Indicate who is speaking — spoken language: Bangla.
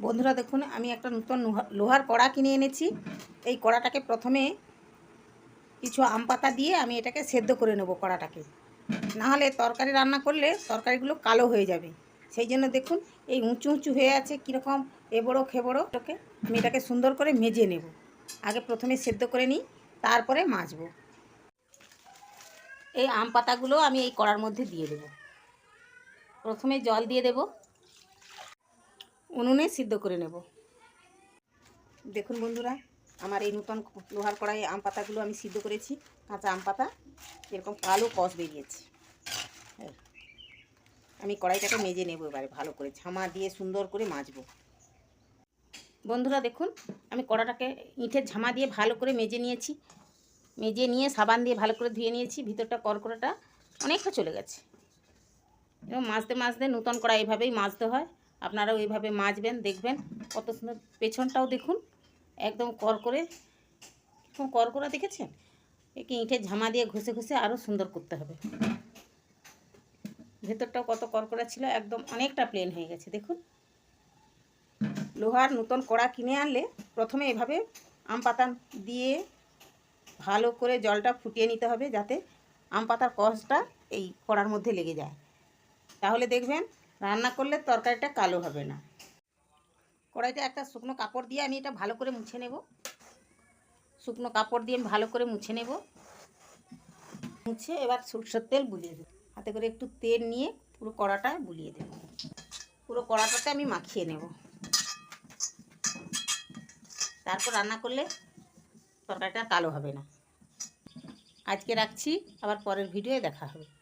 Speaker 1: বন্ধুরা দেখুন, আমি একটা নতুন লোহা- লোহার কড়া কিনে এনেছি। এই কড়াটাকে প্রথমে কিছু আম পাতা দিয়ে আমি এটাকে সেদ্ধ করে নেব কড়াটাকে। নাহলে তরকারি রান্না করলে তরকারিগুলো কালো হয়ে যাবে। সেই জন্য দেখুন, এই উঁচু উঁচু হয়ে আছে কীরকম এবড়ো খেবড়ো। ওটাকে আমি এটাকে সুন্দর করে মেজে নেব। আগে প্রথমে সেদ্ধ করে নিই, তারপরে মাজবো। এই আম পাতাগুলো আমি এই কড়ার মধ্যে দিয়ে দেব। প্রথমে জল দিয়ে দেব। উনুনে সিদ্ধ করে নেব। দেখুন বন্ধুরা, আমার এই নতুন লোহার কড়াই আম পাতাগুলো আমি সিদ্ধ করেছি, কাঁচা আম পাতা, এরকম কালো কষ বেরিয়েছে। আমি কড়াইটাকে মেজে নেব এবারে ভালো করে, ঝামা দিয়ে সুন্দর করে মাজবো। বন্ধুরা দেখুন, আমি কড়াটাকে ইঁটের ঝামা দিয়ে ভালো করে মেজে নিয়েছি। মেজে নিয়ে সাবান দিয়ে ভালো করে ধুয়ে নিয়েছি, ভিতরটা করকড়াটা অনেকটা চলে গেছে। এবং মাজতে মাজতে নতুন কড়া এইভাবেই মাজতে হয়। আপনারাও এইভাবে মাজবেন, দেখবেন কত সুন্দর পেছনটাও দেখুন, একদম কর করকরে এরকম করকরা দেখেছেন? একে ইঁটের ঝামা দিয়ে ঘষে ঘষে আরও সুন্দর করতে হবে। ভেতরটাও কত করকরা ছিল, একদম অনেকটা প্লেন হয়ে গেছে, দেখুন। লোহার নতুন কড়া কিনে আনলে প্রথমে এভাবে আম পাতা দিয়ে ভালো করে জলটা ফুটিয়ে নিতে হবে, যাতে আম পাতার কষটা এই কড়ার মধ্যে লেগে যায়। তাহলে দেখবেন রান্না করলে তরকারিটা কালো হবে না। কড়াইতে একটা শুকনো কাপড় দিয়ে আমি এটা ভালো করে মুছে নেব। শুকনো কাপড় দিয়ে ভালো করে মুছে নেব। মুছে এবার সরষের তেল বুলিয়ে দেব। হাতে করে একটু তেল নিয়ে পুরো কড়াটা বুলিয়ে দেব। পুরো কড়াটাতে আমি মাখিয়ে নেব। তারপর রান্না করলে তরকারিটা কালো হবে না। আজকে রাখছি। আবার পরের ভিডিওয়ে দেখা হবে।